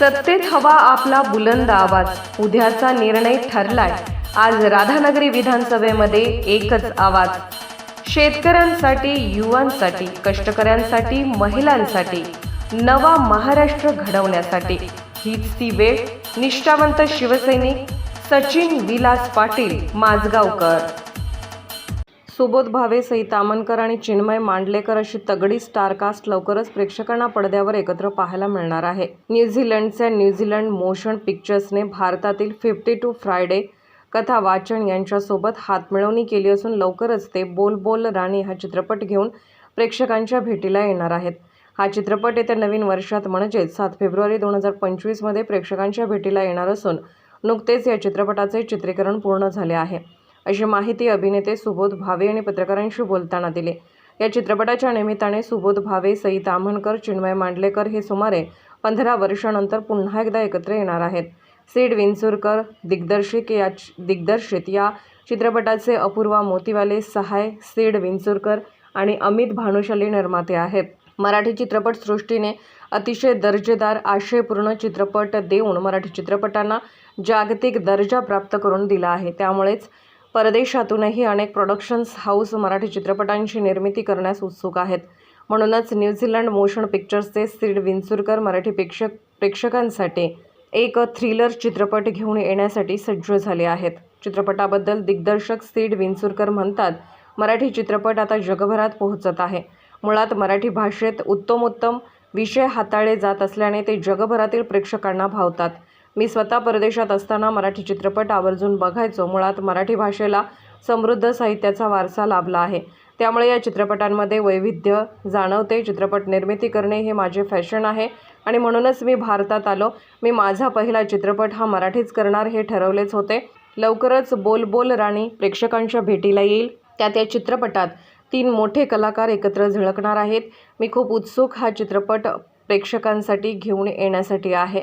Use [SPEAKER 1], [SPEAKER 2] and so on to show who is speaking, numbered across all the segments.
[SPEAKER 1] सत्तेत हवा आपला बुलंद आवाज. उद्याचा निर्णय ठरलाय. आज राधानगरी विधानसभेमध्ये एकच आवाज. शेतकऱ्यांसाठी युवांसाठी कष्टकऱ्यांसाठी महिलांसाठी नवा महाराष्ट्र घडवण्यासाठी. हीच ती वेळ. निष्ठावंत शिवसैनिक सचिन विलास पाटील माजगावकर. सुबोध भावे सई तामनकर आणि चिन्मय मांडलेकर अशी तगडी स्टारकास्ट लवकरच प्रेक्षकांना पडद्यावर एकत्र पाहायला मिळणार आहे. न्यूझीलंडचे न्यूझीलंड मोशन पिक्चर्सने भारतातील फिफ्टी टू फ्रायडे कथा वाचन यांच्यासोबत हातमिळवणी केली असून लवकरच ते बोल बोल राणी हा चित्रपट घेऊन प्रेक्षकांच्या भेटीला येणार आहेत. हा चित्रपट येत्या नवीन वर्षात म्हणजेच सात फेब्रुवारी दोन हजार पंचवीसमध्ये प्रेक्षकांच्या भेटीला येणार असून नुकतेच या चित्रपटाचे चित्रीकरण पूर्ण झाले आहे. अशी माहिती अभिनेते सुबोध भावे यांनी पत्रकारांशी बोलताना दिली. या चित्रपटाच्या निमित्ताने सुबोध भावे सई ताम्हणकर चिन्मय मांडलेकर हे सुमारे पंधरा वर्षानंतर पुन्हा एकदा एकत्र येणार आहेत. सीड विंचुरकर दिग्दर्शिक या दिग्दर्शित या चित्रपटाचे अपूर्वा मोतीवाले सहाय सीड विंचुरकर आणि अमित भानुशाली निर्माते आहेत. मराठी चित्रपटसृष्टीने अतिशय दर्जेदार आशयपूर्ण चित्रपट देऊन मराठी चित्रपटांना जागतिक दर्जा प्राप्त करून दिला आहे. त्यामुळेच परदेशातूनही अनेक प्रोडक्शन्स हाऊस मराठी चित्रपटांची निर्मिती करण्यास उत्सुक आहेत. म्हणूनच न्यूझीलंड मोशन पिक्चर्सचे सीड विंचुरकर मराठी प्रेक्षक प्रेक्षकांसाठी एक थ्रिलर चित्रपट घेऊन येण्यासाठी सज्ज झाले आहेत. चित्रपटाबद्दल दिग्दर्शक सीड विंचुरकर म्हणतात मराठी चित्रपट आता जगभरात पोहोचत आहे. मुळात मराठी भाषेत उत्तमोत्तम विषय हाताळले जात असल्याने ते जगभरातील प्रेक्षकांना भावतात. मी स्वतः परदेशात असताना मराठी चित्रपट आवर्जून बघायचो. मुळात मराठी भाषेला समृद्ध साहित्याचा वारसा लाभला आहे. त्यामुळे या चित्रपटांमध्ये वैविध्य जाणवते. चित्रपट निर्मिती करणे हे माझे फॅशन आहे आणि म्हणूनच मी भारतात आलो. मी माझा पहिला चित्रपट हा मराठीच करणार हे ठरवलेच होते. लवकरच बोल बोल राणी प्रेक्षकांच्या भेटीला येईल. त्यात या चित्रपटात तीन मोठे कलाकार एकत्र झळकणार आहेत. मी खूप उत्सुक हा चित्रपट प्रेक्षकांसाठी घेऊन येण्यासाठी आहे.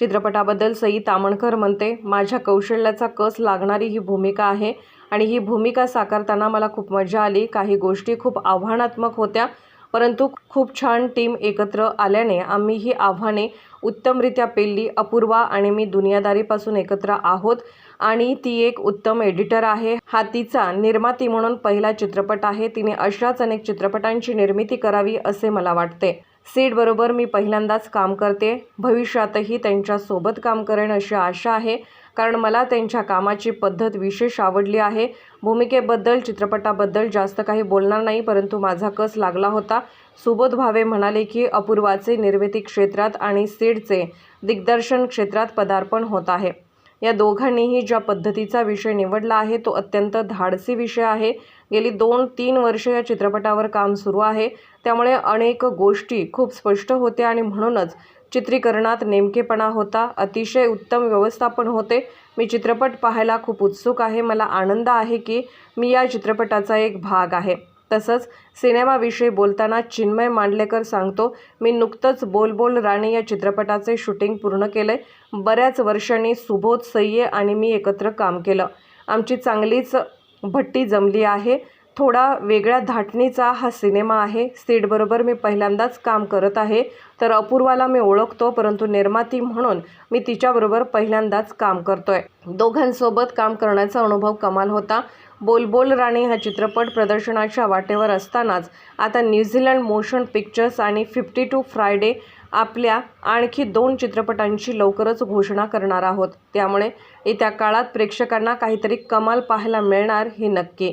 [SPEAKER 1] चित्रपटाबद्दल सई तामणकर म्हणते माझ्या कौशल्याचा कस लागणारी ही भूमिका आहे आणि ही भूमिका साकारताना मला खूप मजा आली. काही गोष्टी खूप आव्हानात्मक होत्या परंतु खूप छान टीम एकत्र आल्याने आम्ही ही आव्हाने उत्तमरित्या पेलली. अपूर्वा आणि मी दुनियादारीपासून एकत्र आहोत आणि ती एक उत्तम एडिटर आहे. हा तिचा निर्माती म्हणून पहिला चित्रपट आहे. तिने अशाच अनेक चित्रपटांची निर्मिती करावी असे मला वाटते. सीडबरोबर मी पहिल्यांदाच काम करते. भविष्यातही त्यांच्यासोबत काम करेन अशी आशा आहे. कारण मला त्यांच्या कामाची पद्धत विशेष आवडली आहे. भूमिकेबद्दल चित्रपटाबद्दल जास्त काही बोलणार नाही परंतु माझा कस लागला होता. सुबोध भावे म्हणाले की अपूर्वाचे निर्मिती क्षेत्रात आणि सीडचे दिग्दर्शन क्षेत्रात पदार्पण होत आहे. या दोघांनीही ज्या पद्धतीचा विषय निवडला आहे तो अत्यंत धाडसी विषय आहे. गेली दोन तीन वर्ष या चित्रपटावर काम सुरू आहे. त्यामुळे अनेक गोष्टी खूप स्पष्ट होत्या आणि म्हणूनच चित्रीकरणात नेमकेपणा होता. अतिशय उत्तम व्यवस्थापन होते. मी चित्रपट पाहायला खूप उत्सुक आहे. मला आनंद आहे की मी या चित्रपटाचा एक भाग आहे. तसंच सिनेमाविषयी बोलताना चिन्मय मांडलेकर सांगतो मी नुकतंच बोल बोल राणी या चित्रपटाचे शूटिंग पूर्ण केले बऱ्याच वर्षांनी सुबोध सय्ये आणि मी एकत्र काम केलं. आमची चांगलीच भट्टी जमली आहे. थोडा वेगळ्या धाटणीचा हा सिनेमा आहे. सीडबरोबर मी पहिल्यांदाच काम करत आहे. तर अपूर्वाला मी ओळखतो परंतु निर्माती म्हणून मी तिच्याबरोबर पहिल्यांदाच काम करतोय. दोघांसोबत काम करण्याचा अनुभव कमाल होता. बोलबोल राणी हा चित्रपट प्रदर्शनाच्या वाटेवर असतानाच आता न्यूझीलंड मोशन पिक्चर्स आणि फिफ्टी टू फ्रायडे आपल्या आणखी दोन चित्रपटांची लवकरच घोषणा करणार आहोत. त्यामुळे येत्या काळात प्रेक्षकांना काहीतरी कमाल पाहायला मिळणार हे नक्की.